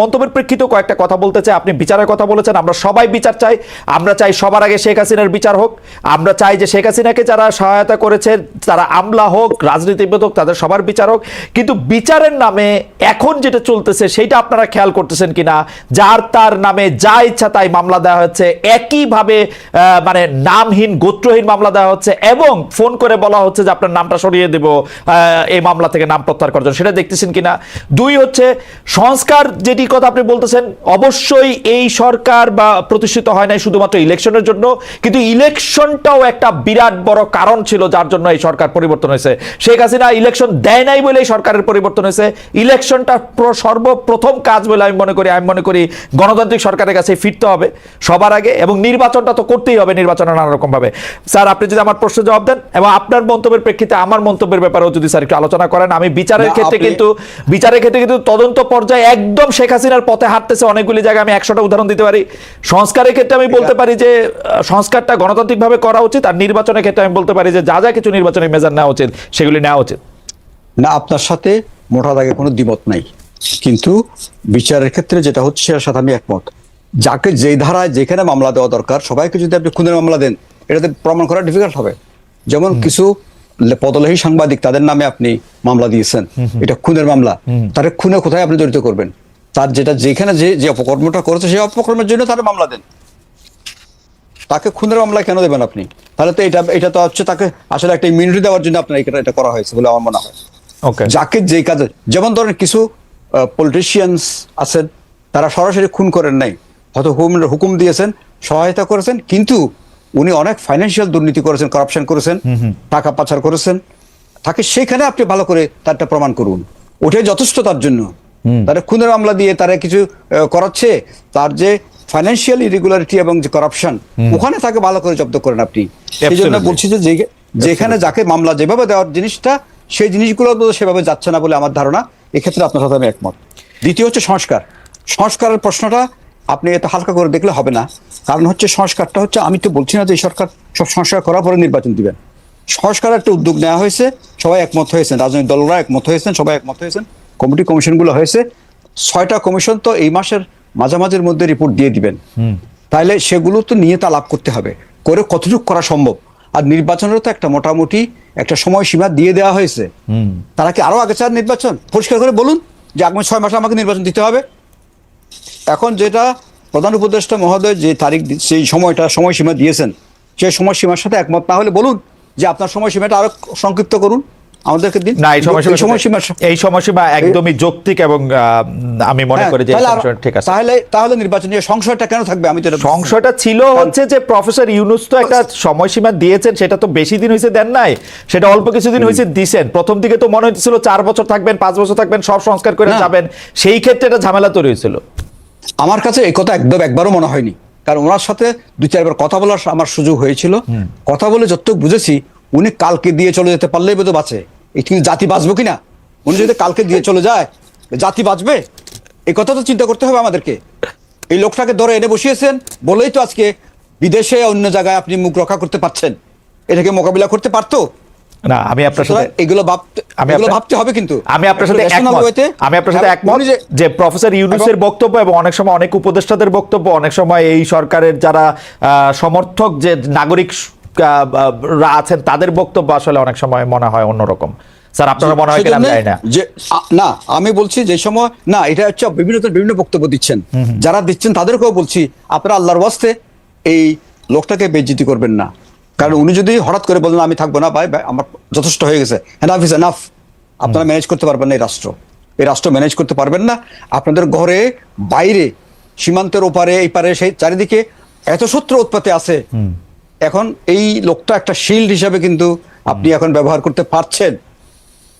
মন্তব্যের প্রেক্ষিতে কয়েকটা কথা বলতে চাই। আপনি বিচারের কথা বলেছেন, আমরা সবাই বিচার চাই। আমরা চাই সবার আগে শেখ হাসিনার বিচার হোক। আমরা চাই যে শেখ হাসিনাকে যারা সহায়তা করেছে, তারা আমলা হোক, রাজনীতিবিদ হোক, তাদের সবার বিচার হোক। কিন্তু বিচারের নামে এখন যেটা চলতেছে, সেটা আপনারা খেয়াল করতেছেন কিনা? যার তার নামে যা ইচ্ছা তাই মামলা দেওয়া হচ্ছে। একইভাবে মানে নামহীন, গোত্রহীন মামলা দেওয়া হচ্ছে এবং ফোন করে বলা হচ্ছে যে আপনার নামটা সরিয়ে দেব এই মামলা থেকে নাম প্রত্যাহার করার জন্য। সেটা দেখতেছেন কিনা? দুই হচ্ছে, সংস্কার যেটি কথা আপনি বলতেছেন অবশ্যই এই সরকার বা প্রতিষ্ঠিত হয় নাই শুধুমাত্র ইলেকশনের জন্য কিন্তু ইলেকশনটাও একটা বিরাট বড় কারণ ছিল যার জন্য এই সরকার পরিবর্তন হয়েছে। শেখ হাসিনা ইলেকশন দেয় নাই বলে এই সরকারের পরিবর্তন হয়েছে। ইলেকশনটা সর্বপ্রথম কাজ বলে আমি মনে করি আমি মনে করি গণতান্ত্রিক সরকারের কাছে ফিরতে হবে সবার আগে এবং নির্বাচনটা তো করতেই হবে নির্বাচনে নানা রকম ভাবে। স্যার আপনি যদি আমার প্রশ্ন জবাব দেন এবং আপনার মন্তব্যের প্রেক্ষিতে আমার মন্তব্যের ব্যাপারেও যদি স্যার একটু আলোচনা করেন আমি বিচারের ক্ষেত্রে কিন্তু বিচারের ক্ষেত্রে কিন্তু তদন্ত পর্যায়ে একদম শেখ হাসিনার পথে হাঁটতেছে অনেকগুলি জায়গায় আমি একশোটা উদাহরণ দিতে পারি। সংস্কারের ক্ষেত্রে আমি বলতে পারি যে সংস্কারটা গণতান্ত্রিকভাবে করা উচিত আর নির্বাচনের ক্ষেত্রে আমি বলতে পারি যে যা যা কিছু নির্বাচনের মেজার নেওয়া উচিত সেগুলি নেওয়া উচিত। না আপনার সাথে মোটা দাগে কোনো দ্বিমত নাই। কিন্তু বিচারের ক্ষেত্রে যেটা হচ্ছে সেটার সাথে আমি একমত। যাকে যেই ধারায় যেখানে মামলা দেওয়া দরকার সবাইকে যদি আপনি খুনের মামলা দেন এটাতে প্রমাণ করা ডিফিকাল্ট হবে। যেমন কিছু পদলেহী সাংবাদিক তাদের নামে আপনি মামলা দিয়েছেন। এটা খুনের মামলা। তার খুনে কোথায় আপনি জড়িত করবেন? তার যেটা যেখানে যে যে অপকর্মটা করেছে সেই অপকর্মের জন্য তার মামলা দেন। তাকে খুনের মামলা কেন দেবেন আপনি? তাহলে তো এটা এটা তো হচ্ছে তাকে আসলে একটা ইমিউনিটি দেওয়ার জন্য আপনার এটা এটা করা হয়েছে বলে আমার মনে হয়। ওকে যাকে যে কাজে যেমন ধরেন কিছু পলিটিশিয়ানস আছেন তারা সরাসরি খুন করেন নাই। হয়তো হুকুম হুকুম দিয়েছেন সহায়তা করেছেন কিন্তু উনি অনেক ফাইন্যান্সিয়াল দুর্নীতি করেছেন করাপশন করেছেন টাকা পাচার করেছেন। তাকে সেখানে আপনি ভালো করে তারটা প্রমাণ করুন। ওটাই যথেষ্ট তার জন্য। তারা খুনের মামলা দিয়ে তারা কিছু করাচ্ছে তার যে ফাইন্যান্সিয়াল ইরেগুলারিটি এবং যে করাপশন ওখানে তাকে ভালো করে জব্দ করেন আপনি। সেই জন্য বলছি যে যেখানে যাকে মামলা যেভাবে দেওয়ার জিনিসটা সেই জিনিসগুলো সেভাবে যাচ্ছে না বলে আমার ধারণা। এক্ষেত্রে আপনার সাথে আমি একমত। দ্বিতীয় হচ্ছে সংস্কার। সংস্কারের প্রশ্নটা আপনি এত হালকা করে দেখলে হবে না। কারণ হচ্ছে সংস্কারটা হচ্ছে আমি তো বলছি না যে সরকার সব সংস্কার করার পরে নির্বাচন দিবেন। সংস্কারের একটা উদ্যোগ নেওয়া হয়েছে সবাই একমত হয়েছেন রাজনৈতিক দলরা একমত হয়েছেন সবাই একমত হয়েছেন। কমিটি কমিশনগুলো হয়েছে ছয়টা কমিশন তো এই মাসের মাঝামাঝির মধ্যে রিপোর্ট দিয়ে দিবেন। তাইলে সেগুলো তো নিয়ে তা লাভ করতে হবে করে কতটুকু করা সম্ভব? আর নির্বাচনেরও তো একটা মোটামুটি একটা সময়সীমা দিয়ে দেওয়া হয়েছে। তারা কি আরও আগে চান নির্বাচন? পরিষ্কার করে বলুন যে আগামী ছয় মাসে আমাকে নির্বাচন দিতে হবে। এখন যেটা প্রধান উপদেষ্টা মহোদয় যে তারিখ সেই সময়টা সময়সীমা দিয়েছেন সেই সময়সীমার সাথে একমত না হলে বলুন যে আপনার সময়সীমাটা আরও সংক্ষিপ্ত করুন। আমাদেরকে দিন। না এই সময়সীমা এই সময়সীমা একদমই যৌক্তিক এবং আমি মনে হ্যাঁ, করি যে ঠিক আছে। তাহলে তাহলে নির্বাচন সংশয়টা কেন থাকবে? আমি তো। সংশয়টা ছিল হচ্ছে যে প্রফেসর ইউনুস তো একটা সময়সীমা দিয়েছেন সেটা তো বেশি দিন হয়েছে দেন নাই সেটা অল্প কিছুদিন হয়েছে দিছেন। প্রথম দিকে তো মনে হচ্ছিল চার বছর থাকবেন পাঁচ বছর থাকবেন সব সংস্কার করে যাবেন সেই ক্ষেত্রে এটা ঝামেলা তৈরি হয়েছিল। আমার কাছে এই কথা একদম একবারও মনে হয়নি। কারণ ওনার সাথে দুই চারবার কথা বলার আমার সুযোগ হয়েছিল। কথা বলে যতটুকু বুঝেছি উনি কালকে দিয়ে চলে যেতে পারলেই বোধ বাঁচে। কিন্তু জাতি বাঁচবো কিনা? উনি যদি কালকে দিয়ে চলে যায়। জাতি বাঁচবে? এই কথা তো চিন্তা করতে হবে আমাদেরকে। এই লোকটাকে ধরে এনে বসিয়েছেন বলেই তো আজকে বিদেশে অন্য জায়গায় আপনি মুখ রক্ষা করতে পারছেন। এটাকে মোকাবিলা করতে পারতো? না আমি আপনার সাথে এগুলো ভাবতে আমি এগুলো ভাবতে হবে কিন্তু। আমি আপনার সাথে একটু একমত। আমি আপনার সাথে একমত যে- প্রফেসর ইউনুসের বক্তব্য এবং অনেক সময় অনেক উপদেষ্টাদের বক্তব্য অনেক সময় এই সরকারের যারা আহ, সমর্থক যে নাগরিক রা আছেন তাদের বক্তব্য আসলে অনেক সময় মনে হয় অন্যরকম। স্যার আপনারা মনে হয় কিনা জানি না। যে না আমি বলছি যে সময় না এটা হচ্ছে বিভিন্ন বিভিন্ন বক্তব্য দিচ্ছেন। যারা দিচ্ছেন তাদেরকেও বলছি আপনারা আল্লাহর ওয়াস্তে এই লোকটাকে বেজ্জিতি করবেন না। কারণ উনি যদি হঠাৎ করে বলেন আমি থাকব না ভাই আমার যথেষ্ট হয়ে গেছে এনাফ ইজ এনাফ আপনারা ম্যানেজ করতে পারবেন না এই রাষ্ট্র। এই রাষ্ট্র ম্যানেজ করতে পারবেন না। আপনাদের ঘরে বাইরে সীমান্তের ওপারে এই পারে সেই চারিদিকে এত শত্রু উৎপাতে আছে। এখন এই লোকটা একটা শিল্ড হিসাবে কিন্তু আপনি এখন ব্যবহার করতে পারছেন।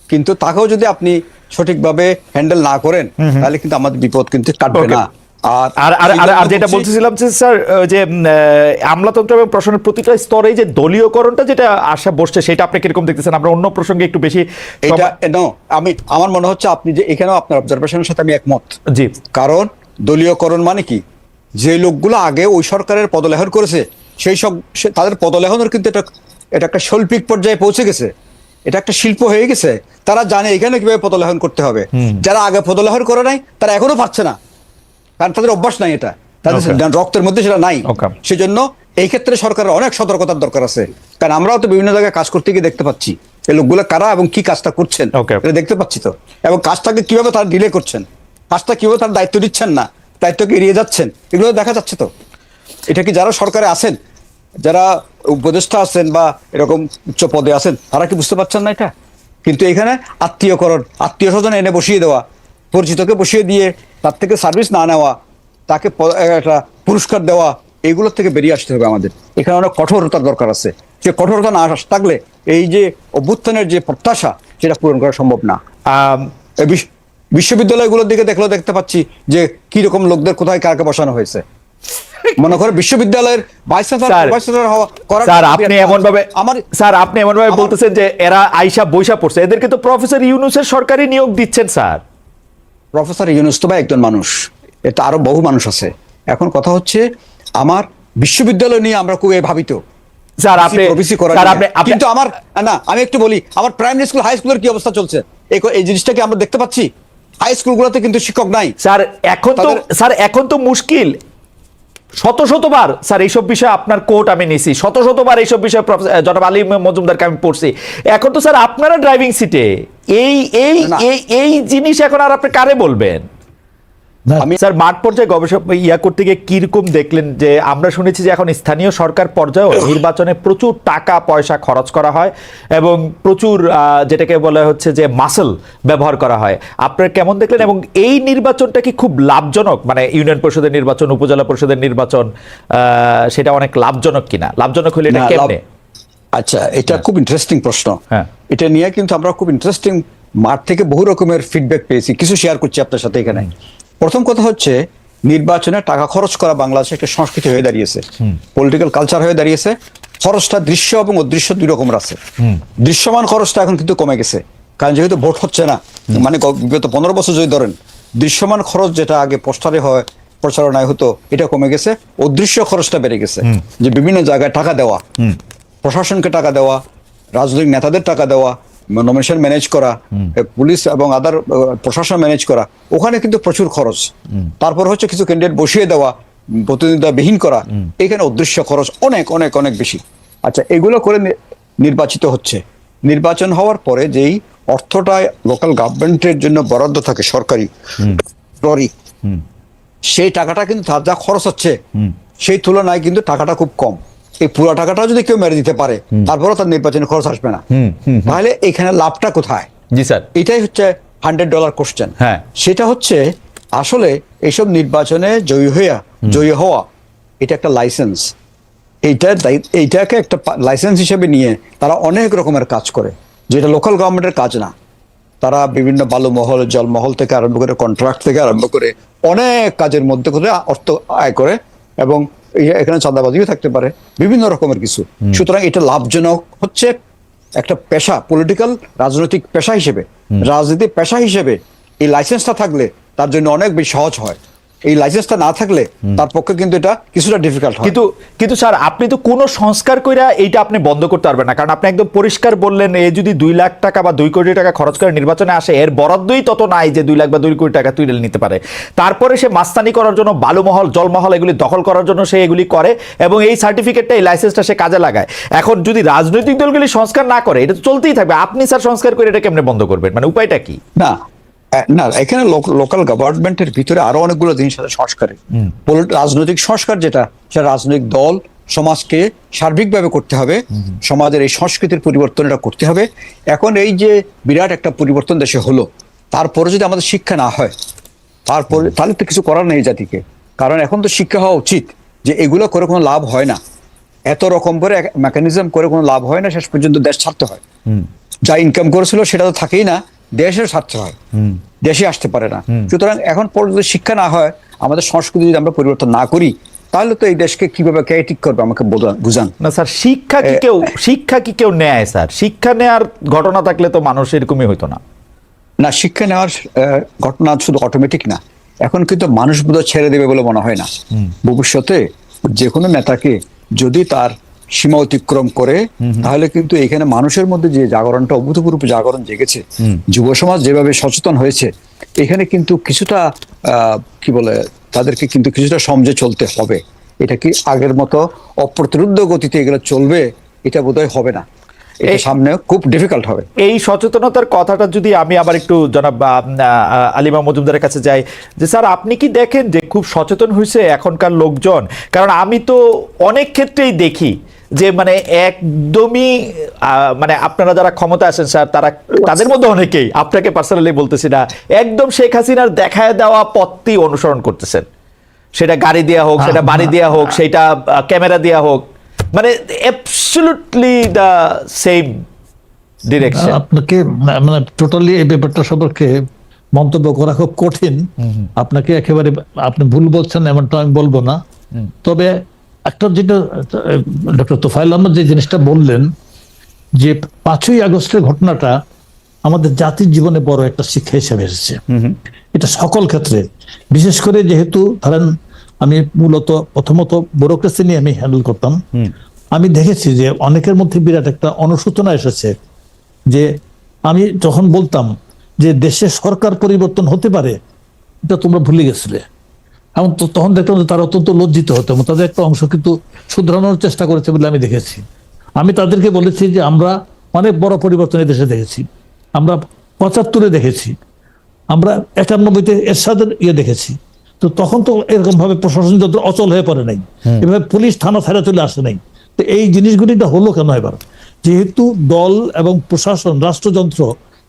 কিন্তু তাকেও যদি আপনি সঠিকভাবে হ্যান্ডেল না করেন তাহলে কিন্তু আমাদের বিপদ কিন্তু কাটবে না। আর আর আর যেটা বলতেছিলাম যে স্যার যে আমলাতন্ত্র এবং প্রশাসনের প্রতিটা স্তরে যে দলীয়করণটা যেটা আশা বসছে সেটা আপনি কীরকম দেখতেছেন? আমরা অন্য প্রসঙ্গে একটু বেশি এটা no, আমি আমার মনে হচ্ছে আপনি যে এখানেও আপনার অবজারভেশনের সাথে আমি একমত। জি। কারণ দলীয়করণ মানে কি? যে লোকগুলো আগে ওই সরকারের পদলেহন করেছে সেই সব তাদের পদলেহনের কিন্তু এটা এটা একটা শৈল্পিক পর্যায়ে পৌঁছে গেছে। এটা একটা শিল্প হয়ে গেছে। তারা জানে এখানে কীভাবে পদলেহন করতে হবে। যারা আগে পদলেহন করে নাই তারা এখনও পারছে না। কারণ তাদের অভ্যাস নাই এটা। তাদের রক্তের মধ্যে সেটা নাই. সেজন্য এই ক্ষেত্রে সরকারের অনেক সতর্কতার দরকার আছে। কারণ আমরাও তো বিভিন্ন জায়গায় কাজ করতে গিয়ে দেখতে পাচ্ছি। এই লোকগুলো কারা এবং কি কাজটা করছেন. এটা দেখতে পাচ্ছি তো। এবং কাজটাকে কীভাবে তারা ডিলে করছেন? কাজটা কীভাবে তারা দায়িত্ব দিচ্ছেন না? দায়িত্বকে এড়িয়ে যাচ্ছেন? এগুলো দেখা যাচ্ছে তো। এটা কি যারা সরকারে আছেন যারা উপদেষ্টা আছেন বা এরকম উচ্চ পদে আছেন তারা কি বুঝতে পারছেন না এটা? কিন্তু এখানে আত্মীয়করণ আত্মীয় স্বজন এনে বসিয়ে দেওয়া পরিচিতকে বসিয়ে দিয়ে তার থেকে সার্ভিস না নেওয়া তাকে একটা পুরস্কার দেওয়া এগুলোর থেকে বেরিয়ে আসতে হবে আমাদের। এখানে অনেক কঠোরতার দরকার আছে। সে কঠোরতা না আস- থাকলে এই যে অভ্যুত্থানের যে প্রত্যাশা সেটা পূরণ করা সম্ভব না। বিশ্ববিদ্যালয়গুলোর দিকে দেখলেও দেখতে পাচ্ছি যে কি রকম লোকদের কোথায় কাকে বসানো হয়েছে। মনে করে বিশ্ববিদ্যালয়ের ভাইস স্যার, চ্যান্সেলর হওয়া স্যার আপনি এমন ভাবে আমার স্যার আপনি এমন ভাবে বলতেছেন যে এরা আইসা বৈশা পড়ছে। এদেরকে তো প্রফেসর ইউনুসের সরকারি নিয়োগ দিচ্ছেন স্যার। প্রফেসর ইউনুস তো ভাই একজন মানুষ। এটা আরও বহু মানুষ আছে। এখন কথা হচ্ছে আমার বিশ্ববিদ্যালয় নিয়ে আমরা খুব ভাবিত স্যার আপনি স্যার আপনি কিন্তু আমার না আমি একটু বলি আমার প্রাইমারি স্কুল হাই স্কুলের কি অবস্থা চলছে? এই এই জিনিসটাকে আমরা দেখতে পাচ্ছি? হাই স্কুলগুলোতে কিন্তু শিক্ষক নাই। স্যার এখন তো স্যার এখন তো মুশকিল। শত শতবার স্যার এইসব বিষয়ে আপনার কোর্ট আমি নিছি। শত শতবার এইসব বিষয়ে জনাব আলী মজুমদারকে আমি পড়ছি। এখন তো স্যার আপনারা ড্রাইভিং সিটে এই এই এই এই জিনিস এখন আর আপনি কারে বলবেন? আমি স্যার মাঠ পর্যায়ে গবেষক ইয়া করতে গিয়ে কীরকম দেখলেন যে আমরা শুনেছি যে এখন স্থানীয় সরকার পর্যায়েও নির্বাচনে প্রচুর টাকা পয়সা খরচ করা হয় এবং প্রচুর যেটাকে বলা হচ্ছে যে মাসল ব্যবহার করা হয়। আপনারা কেমন দেখলেন এবং এই নির্বাচনটা কি খুব লাভজনক? মানে ইউনিয়ন পরিষদের নির্বাচন উপজেলা পরিষদের নির্বাচন আহ, সেটা অনেক লাভজনক কিনা? লাভজনক হলে এটা কেমনে? আচ্ছা এটা খুব ইন্টারেস্টিং প্রশ্ন। হ্যাঁ। এটা নিয়ে কিন্তু আমরা খুব ইন্টারেস্টিং মাঠ থেকে বহু রকমের ফিডব্যাক পেয়েছি। কিছু শেয়ার করছি আপনার সাথে এখানে। প্রথম কথা হচ্ছে নির্বাচনে টাকা খরচ করা বাংলাদেশে একটা সংস্কৃতি হয়ে দাঁড়িয়েছে। পলিটিক্যাল কালচার হয়ে দাঁড়িয়েছে। খরচটা দৃশ্য এবং অদৃশ্য দুই রকমের আছে। দৃশ্যমান খরচটা এখন কিন্তু কমে গেছে। কারণ যেহেতু ভোট হচ্ছে না মানে বিগত পনেরো বছর যদি ধরেন দৃশ্যমান খরচ যেটা আগে পোস্টারে হয় প্রচারণায় হতো এটা কমে গেছে। অদৃশ্য খরচটা বেড়ে গেছে। যে বিভিন্ন জায়গায় টাকা দেওয়া প্রশাসনকে টাকা দেওয়া রাজনৈতিক নেতাদের টাকা দেওয়া নমিনেশন ম্যানেজ করা পুলিশ এবং আদার প্রশাসন ম্যানেজ করা ওখানে কিন্তু প্রচুর খরচ। তারপর হচ্ছে কিছু ক্যান্ডিডেট বসিয়ে দেওয়া প্রতিদ্বন্দ্বিতাবিহীন করা এখানে অদৃশ্য খরচ অনেক অনেক অনেক বেশি। আচ্ছা এগুলো করে নির্বাচিত হচ্ছে। নির্বাচন হওয়ার পরে যেই অর্থটা লোকাল গভর্নমেন্টের জন্য বরাদ্দ থাকে সরকারি সরি সেই টাকাটা কিন্তু তার যা খরচ হচ্ছে সেই তুলনায় কিন্তু টাকাটা খুব কম। এই পুরো টাকাটা যদি কেউ মেরে দিতে পারে তারপরেও তার নির্বাচনে খরচ আসবে না। তাহলে এখানে লাভটা কোথায়? জি স্যার। এটাই হচ্ছে হান্ড্রেড ডলার কোশ্চেন হ্যাঁ। সেটা হচ্ছে আসলে এইসব নির্বাচনে জয়ী হইয়া জয়ী হওয়া এটা একটা লাইসেন্স এইটা এইটাকে একটা লাইসেন্স হিসেবে নিয়ে তারা অনেক রকমের কাজ করে। যেটা লোকাল গভর্নমেন্টের কাজ না। তারা বিভিন্ন বালুমহল জলমহল থেকে আরম্ভ করে কন্ট্রাক্ট থেকে আরম্ভ করে অনেক কাজের মধ্যে করে অর্থ আয় করে এবং এখানে চাঁদাবাজিও থাকতে পারে বিভিন্ন রকমের কিছু। সুতরাং এটা লাভজনক হচ্ছে একটা পেশা পলিটিক্যাল রাজনৈতিক পেশা হিসেবে। রাজনীতি পেশা হিসেবে এই লাইসেন্সটা থাকলে তার জন্য অনেক বেশি সহজ হয়। এই লাইসেন্সটা না থাকলে তার পক্ষে কিন্তু এটা কিছুটা ডিফিকাল্ট হয়। কিন্তু কিন্তু স্যার আপনি তো কোনো সংস্কার কইরা এইটা আপনি বন্ধ করতে পারবেন না। কারণ আপনি একদম পরিষ্কার বললেন এ যদি দুই লাখ টাকা বা দুই কোটি টাকা খরচ করে নির্বাচনে আসে এর বরাদ্দই তত নাই যে দুই লাখ বা দুই কোটি টাকা তুলে নিতে পারে। তারপরে সে মাস্তানি করার জন্য বালুমহল জলমহল এগুলি দখল করার জন্য সে এগুলি করে এবং এই সার্টিফিকেটটা এই লাইসেন্সটা সে কাজে লাগায়। এখন যদি রাজনৈতিক দলগুলি সংস্কার না করে এটা তো চলতেই থাকবে। আপনি স্যার সংস্কার করে এটা কেমনে বন্ধ করবেন? মানে উপায়টা কি? না না এখানে লোকাল গভর্নমেন্টের ভিতরে আরও অনেকগুলো জিনিস আছে সংস্কারের রাজনৈতিক সংস্কার যেটা সেটা রাজনৈতিক দল সমাজকে সার্বিকভাবে করতে হবে। সমাজের এই সংস্কৃতির পরিবর্তন এটা করতে হবে। এখন এই যে বিরাট একটা পরিবর্তন দেশে হলো তারপরে যদি আমাদের শিক্ষা না হয় তারপরে তাহলে তো কিছু করার নেই জাতিকে। কারণ এখন তো শিক্ষা হওয়া উচিত যে এগুলো করে কোনো লাভ হয় না। এত রকম করে মেকানিজম করে কোনো লাভ হয় না শেষ পর্যন্ত দেশ ছাড়তে হয়। যা ইনকাম করেছিল সেটা তো থাকেই না। দেশের স্বার্থ হয়। দেশে আসতে পারে না। সুতরাং এখন পর্যন্ত শিক্ষা না হয় আমাদের সংস্কৃতি যদি আমরা পরিবর্তন না করি তাহলে তো এই দেশকে কীভাবে কে ঠিক করবে আমাকে বুঝান। না স্যার শিক্ষা কি কেউ শিক্ষা কি কেউ নেয় স্যার? শিক্ষা নেয়ার ঘটনা থাকলে তো মানুষ এরকমই হইতো না। না শিক্ষা নেওয়ার ঘটনা শুধু অটোমেটিক না। এখন কিন্তু মানুষ বোধ ছেড়ে দেবে বলে মনে হয় না। ভবিষ্যতে যে কোনো নেতাকে যদি তার সীমা অতিক্রম করে তাহলে কিন্তু এখানে মানুষের মধ্যে যে জাগরণটা অভূতপূর্ব জাগরণ জেগেছে। যুব সমাজ যেভাবে সচেতন হয়েছে এখানে কিন্তু কিছুটা কি বলে তাদেরকে কিন্তু কিছুটা সমঝে চলতে হবে। এটা কি আগের মতো অপ্রতিরোধ্য গতিতে এগুলো চলবে এটা বোধহয় হবে না। এটা সামনে খুব ডিফিকাল্ট হবে। এই সচেতনতার কথাটা যদি আমি আবার একটু জনাব আলিমা মজুমদারের কাছে যাই যে স্যার আপনি কি দেখেন যে খুব সচেতন হয়েছে এখনকার লোকজন? কারণ আমি তো অনেক ক্ষেত্রেই দেখি যে মানে একদমই মানে আপনারা যারা ক্ষমতা আছেন স্যার তারা তাদের মধ্যে অনেকেই আপনাকে পার্সোনালি বলতেছি না একদম শেখ হাসিনার দেখায় দেওয়া পথটি অনুসরণ করতেছেন। সেটা গাড়ি দেওয়া হোক সেটা বাড়ি দেওয়া হোক সেটা ক্যামেরা দেওয়া হোক মানে অ্যাবসলুটলি দ্য সেম ডিরেকশন আপনাকে মানে টোটালি এই ব্যাপারটা সম্পর্কে মন্তব্য করা খুব কঠিন। আপনাকে একেবারে আপনি ভুল বলছেন এমনটা আমি বলব না। তবে একটা যেটা ডক্টর তোফাইল আহমদ যে জিনিসটা বললেন যে পাঁচই আগস্টের ঘটনাটা আমাদের জাতির জীবনে বড় একটা শিক্ষা হিসেবে এসেছে। এটা সকল ক্ষেত্রে। বিশেষ করে যেহেতু ধরেন আমি মূলত প্রথমত ব্যুরোক্রেসি নিয়ে আমি হ্যান্ডেল করতাম। আমি দেখেছি যে অনেকের মধ্যে বিরাট একটা অনুশোচনা এসেছে যে আমি যখন বলতাম যে দেশে সরকার পরিবর্তন হতে পারে এটা তোমরা ভুলে গেছিলে। এবং তখন দেখতাম যে তারা অত্যন্ত লজ্জিত হতো এবং তাদের একটা অংশ কিন্তু শুধরানোর চেষ্টা করেছে বলে আমি দেখেছি। আমি তাদেরকে বলেছি যে আমরা অনেক বড় পরিবর্তন দেশে দেখেছি। আমরা পঁচাত্তরে দেখেছি। আমরা একানব্বইতে এরশাদের ইয়ে দেখেছি। তো তখন তো এরকম ভাবে প্রশাসন যত অচল হয়ে পড়ে নাই এভাবে পুলিশ থানা ছাড়া চলে আসে নাই। তো এই জিনিসগুলিটা হলো কেন এবার? যেহেতু দল এবং প্রশাসন রাষ্ট্রযন্ত্র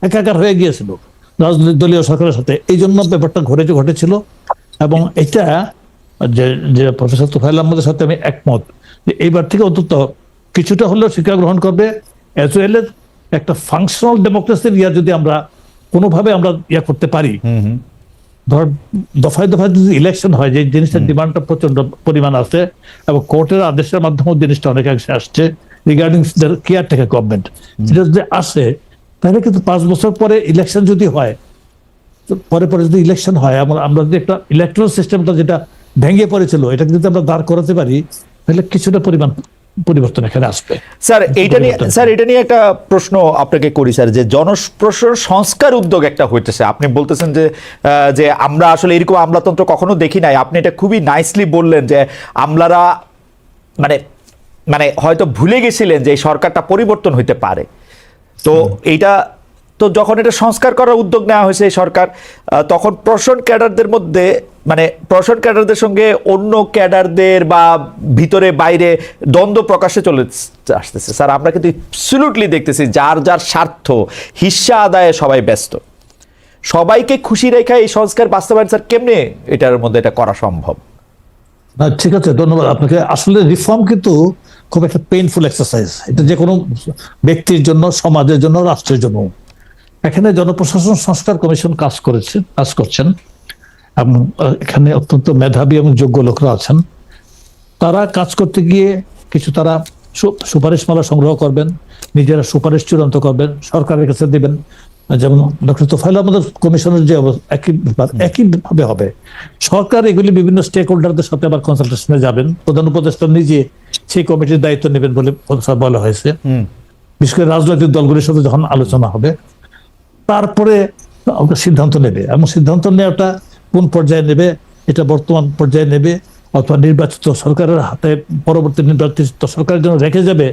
একাকার হয়ে গিয়েছিল রাজনৈতিক দলীয় সরকারের সাথে এই জন্য ব্যাপারটা ঘটেছে ঘটেছিল। এবং এটা যে প্রফেসর তুফাইল আহমদের সাথে আমি একমত যে এইবার থেকে অন্তত কিছুটা হলেও শিক্ষা গ্রহণ করবে। এজ ওয়েল একটা ফাংশনাল ডেমোক্রেসির ইয়া যদি আমরা কোনোভাবে আমরা ইয়া করতে পারি। ধর দফায় দফায় যদি ইলেকশন হয় যে জিনিসটার ডিমান্ডটা প্রচণ্ড পরিমাণ আছে এবং কোর্টের আদেশের মাধ্যমে জিনিসটা অনেকাংশে আসছে রিগার্ডিং কেয়ার টেকার গভর্নমেন্ট সেটা যদি আসে তাহলে কিন্তু পাঁচ বছর পরে ইলেকশন যদি হয় পরে পরে যদি ইলেকশন হয় আমরা আমরা যদি একটা ইলেকট্রাল সিস্টেমটা যেটা ভেঙে পড়েছিল এটাকে যদি আমরা দাঁড় করাতে পারি তাহলে কিছুটা পরিমাণ পরিবর্তন এখানে আসবে। স্যার এইটা নিয়ে স্যার এটা নিয়ে একটা প্রশ্ন আপনাকে করি স্যার যে জনপ্রশাসন সংস্কার উদ্যোগ একটা হইতেছে। আপনি বলতেছেন যে যে আমরা আসলে এরকম আমলাতন্ত্র কখনো দেখি নাই। আপনি এটা খুবই নাইসলি বললেন যে আমলারা মানে মানে হয়তো ভুলে গেছিলেন যে এই সরকারটা পরিবর্তন হইতে পারে। তো এইটা তো যখন এটা সংস্কার করার উদ্যোগ নেওয়া হয়েছে এই সরকার তখন প্রশাসন ক্যাডারদের মধ্যে মানে প্রশাসন ক্যাডারদের সঙ্গে অন্য ক্যাডারদের বা ভিতরে বাইরে দ্বন্দ্ব প্রকাশে চলে আসতেছে। স্যার, আমরা কিন্তু অ্যাবসলিউটলি দেখতেছি যার যার স্বার্থ হিস্সা আদায়ে সবাই ব্যস্ত। সবাইকে খুশি রেখে এই সংস্কার বাস্তবায়ন, স্যার, কেমনে এটার মধ্যে এটা করা সম্ভব? না, ঠিক আছে, ধন্যবাদ আপনাকে। আসলে রিফর্ম কিন্তু খুব একটা পেইনফুল এক্সারসাইজ এটা যে কোনো ব্যক্তির জন্য, সমাজের জন্য, রাষ্ট্রের জন্য। এখানে জনপ্রশাসন সংস্কার কমিশন কাজ করেছে কাজ করছেন এবং এখানে অত্যন্ত মেধাবী এবং যোগ্য লোকরা আছেন। তারা কাজ করতে গিয়ে কিছু তারা সুপারিশমালা সংগ্রহ করবেন নিজেরা সুপারিশ চূড়ান্ত করবেন সরকারের কাছে দেবেন। যেমন ডক্টর তোফাইল আহমদের কমিশনের যে একই একই ভাবে হবে। সরকার এগুলি বিভিন্ন স্টেক হোল্ডারদের সাথে আবার কনসালটেশনে যাবেন। প্রধান উপদেষ্টা নিজে সেই কমিটির দায়িত্ব নেবেন বলে বলা হয়েছে। বিশেষ করে রাজনৈতিক দলগুলির সাথে যখন আলোচনা হবে তারপরে সিদ্ধান্ত নেবে এবং সিদ্ধান্ত নেওয়াটা কোন পর্যায়ে নেবে এটা বর্তমান পর্যায়ে নেবে অথবা নির্বাচিত সরকারের হাতে পরবর্তী নির্বাচিত সরকারের জন্য রেখে যাবে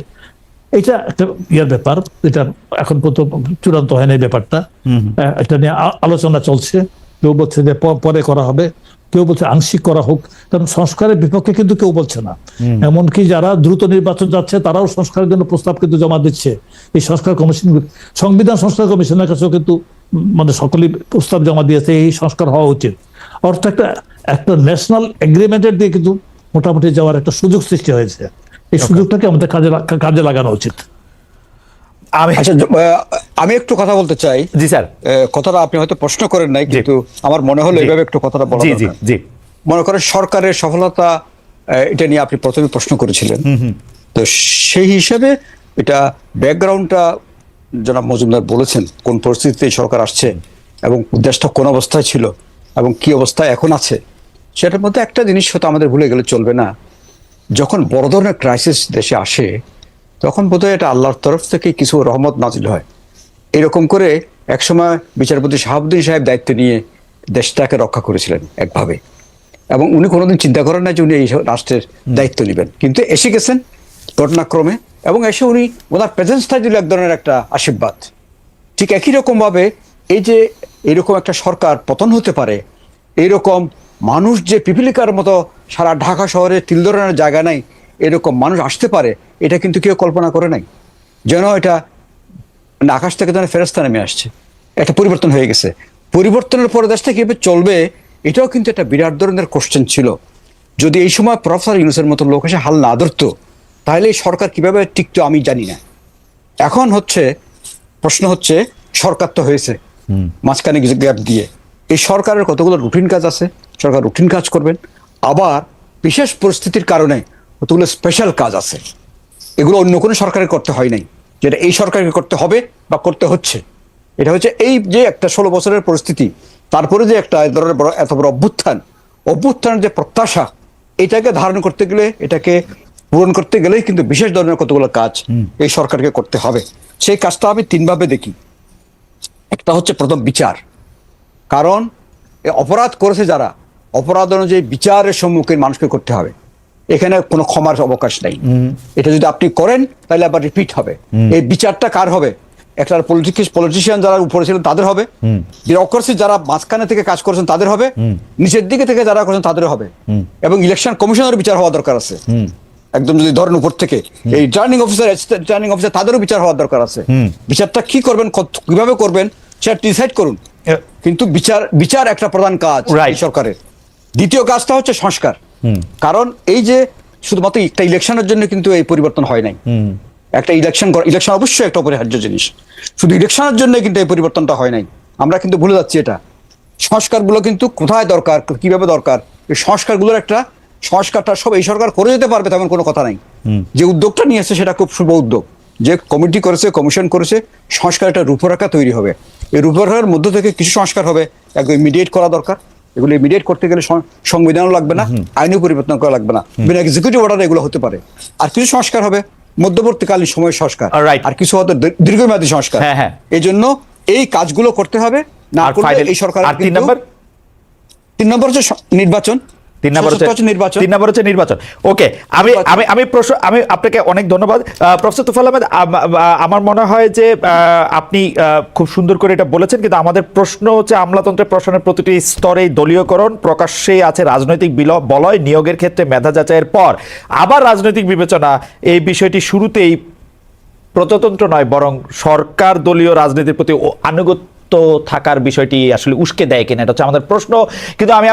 এটা একটা ইয়ার ব্যাপার। এটা এখন পর্যন্ত চূড়ান্ত হয়নি ব্যাপারটা। এটা নিয়ে আলোচনা চলছে। কেউ বলছে যে পরে করা হবে। কেউ বলছে আংশিক করা হোক কারণ সংস্কারের বিপক্ষে কিন্তু কেউ বলছে না। এমনকি যারা দ্রুত নির্বাচন যাচ্ছে তারাও সংস্কারের জন্য প্রস্তাব কিন্তু জমা দিচ্ছে। এই সংস্কার কমিশন সংবিধান সংস্কার কমিশনের কাছেও কিন্তু মানে সকলেই প্রস্তাব জমা দিয়েছে এই সংস্কার হওয়া উচিত। অর্থাৎ একটা একটা ন্যাশনাল এগ্রিমেন্টের দিয়ে কিন্তু মোটামুটি যাওয়ার একটা সুযোগ সৃষ্টি হয়েছে। এই সুযোগটাকে আমাদের কাজে কাজে লাগানো উচিত। আমি আচ্ছা আমি একটু কথা বলতে চাই। জি স্যার। কথাটা আপনি হয়তো প্রশ্ন করেন নাই কিন্তু আমার মনে হলো এইভাবে একটু কথাটা বলা জি জি জি। মনে করেন সরকারের সফলতা এটা নিয়ে আপনি প্রথমে প্রশ্ন করেছিলেন। তো সেই হিসেবে এটা ব্যাকগ্রাউন্ডটা জনাব মজুমদার বলেছেন কোন পরিস্থিতিতে সরকার আসছে এবং দেশটা কোন অবস্থায় ছিল এবং কি অবস্থায় এখন আছে সেটার মধ্যে একটা জিনিস হয়তো আমাদের ভুলে গেলে চলবে না। যখন বড় ধরনের ক্রাইসিস দেশে আসে তখন বোধহয় এটা আল্লাহর তরফ থেকে কিছু রহমত নাজিল হয়। এরকম করে একসময় বিচারপতি শাহাবুদ্দিন সাহেব দায়িত্ব নিয়ে দেশটাকে রক্ষা করেছিলেন একভাবে। এবং উনি কোনোদিন চিন্তা করেন না যে উনি এই রাষ্ট্রের দায়িত্ব নেবেন। কিন্তু এসে গেছেন ঘটনাক্রমে এবং এসে উনি ওনার প্রেজেন্সটা দিল এক ধরনের একটা আশীর্বাদ। ঠিক একই রকমভাবে এই যে এরকম একটা সরকার পতন হতে পারে এইরকম মানুষ যে পিপিলিকার মতো সারা ঢাকা শহরে তিল ধরনের জায়গা নাই এরকম মানুষ আসতে পারে এটা কিন্তু কেউ কল্পনা করে নাই। যেন এটা মানে আকাশ থেকে যেন ফেরস্তা নেমে আসছে। একটা পরিবর্তন হয়ে গেছে। পরিবর্তনের পরে দেশটা কীভাবে চলবে এটাও কিন্তু একটা বিরাট ধরনের কোশ্চেন ছিল। যদি এই সময় প্রফেসর ইউনুসের মতো লোক এসে হাল না ধরতো তাহলে এই সরকার কীভাবে টিকতো আমি জানি না। এখন হচ্ছে প্রশ্ন হচ্ছে সরকার তো হয়েছে। মাঝখানে কিছু গ্যাপ দিয়ে। এই সরকারের কতগুলো রুটিন কাজ আছে? সরকার রুটিন কাজ করবেন। আবার বিশেষ পরিস্থিতির কারণে কতগুলো স্পেশাল কাজ আছে। এগুলো অন্য কোনো সরকারের করতে হয় নাই। যেটা এই সরকারকে করতে হবে বা করতে হচ্ছে। এটা হচ্ছে এই যে একটা ষোলো বছরের পরিস্থিতি তারপরে যে একটা এ ধরনের বড় এত বড় অভ্যুত্থান অভ্যুত্থানের যে প্রত্যাশা এটাকে ধারণ করতে গেলে এটাকে পূরণ করতে গেলেই কিন্তু বিশেষ ধরনের কতগুলো কাজ এই সরকারকে করতে হবে। সেই কাজটা আমি তিনভাবে দেখি। একটা হচ্ছে প্রথম বিচার। কারণ অপরাধ করেছে যারা অপরাধ অনুযায়ী বিচারের সম্মুখীন মানুষকে করতে হবে। এখানে কোনো ক্ষমার অবকাশ নেই। এটা যদি আপনি করেন তাহলে আবার রিপিট হবে। এই বিচারটা কার হবে? একটা পলিটিক্স পলিটিশিয়ান যারা উপরে ছিলেন তাদের হবে। বিরোক্রেসি যারা মাঝখানে থেকে কাজ করেছেন তাদের হবে। নিচের দিকে থেকে যারা করেছেন তাদের হবে। এবং ইলেকশন কমিশনের বিচার হওয়া দরকার আছে। একদম যদি ধরেন উপর থেকে। এই রিটার্নিং অফিসার রিটার্নিং অফিসার তাদেরও বিচার হওয়ার দরকার আছে। বিচারটা কি করবেন কীভাবে করবেন সেটা ডিসাইড করুন। কিন্তু বিচার বিচার একটা প্রধান কাজ. সরকারের। দ্বিতীয় কাজটা হচ্ছে সংস্কার। কারণ এই যে শুধুমাত্র একটা ইলেকশনের জন্য কিন্তু এই পরিবর্তন হয় নাই। একটা ইলেকশন ইলেকশন অবশ্যই একটা অপরিহার্য জিনিস। শুধু ইলেকশনের জন্য কিন্তু এই পরিবর্তনটা হয় নাই। আমরা কিন্তু ভুলে যাচ্ছি এটা। সংস্কারগুলো কিন্তু কোথায় দরকার? কীভাবে দরকার? এই সংস্কারগুলোর একটা সংস্কারটা সব এই সরকার করে যেতে পারবে তেমন কোনো কথা নাই। যে উদ্যোগটা নিয়েছে সেটা খুব শুভ উদ্যোগ। যে কমিটি করেছে কমিশন করেছে সংস্কার একটা রূপরেখা তৈরি হবে। এই রূপরেখার মধ্য থেকে কিছু সংস্কার হবে। একদম ইমিডিয়েট করা দরকার। এগুলো ইমিডিয়েট করতে গেলে সংবিধানও লাগবে না আইনও পরিবর্তন করা লাগবে না। বিনা এক্সিকিউটিভ অর্ডার এগুলো হতে পারে। আর কিছু সংস্কার হবে মধ্যবর্তীকালীন সময় সংস্কার. আর কিছু হয়তো দীর- দীর্ঘমেয়াদী সংস্কার। হ্যাঁ, হ্যাঁ। এই জন্য এই কাজগুলো করতে হবে না করলে এই সরকার তিন নম্বর হচ্ছে নির্বাচন। তিন নম্বর হচ্ছে নির্বাচন। তিন নম্বর হচ্ছে নির্বাচন। ওকে আমি আমি আমি প্রশ্ন আমি আপনাকে অনেক ধন্যবাদ। প্রফেসর তুফাল আহমেদ আমার মনে হয় যে আপনি খুব সুন্দর করে এটা বলেছেন কিন্তু আমাদের প্রশ্ন হচ্ছে আমলাতন্ত্রের প্রশ্নের প্রতিটি স্তরেই দলীয়করণ প্রকাশ্যেই আছে রাজনৈতিক বিল- বলয় নিয়োগের ক্ষেত্রে মেধা যাচাইয়ের পর। আবার রাজনৈতিক বিবেচনা এই বিষয়টি শুরুতেই প্রজাতন্ত্র নয় বরং সরকার দলীয় রাজনীতির প্রতি আনুগত্য থাকার বিষয়টি আসলে উস্কে দেয় কিনা এটা হচ্ছে আমাদের প্রশ্ন। কিন্তু আমি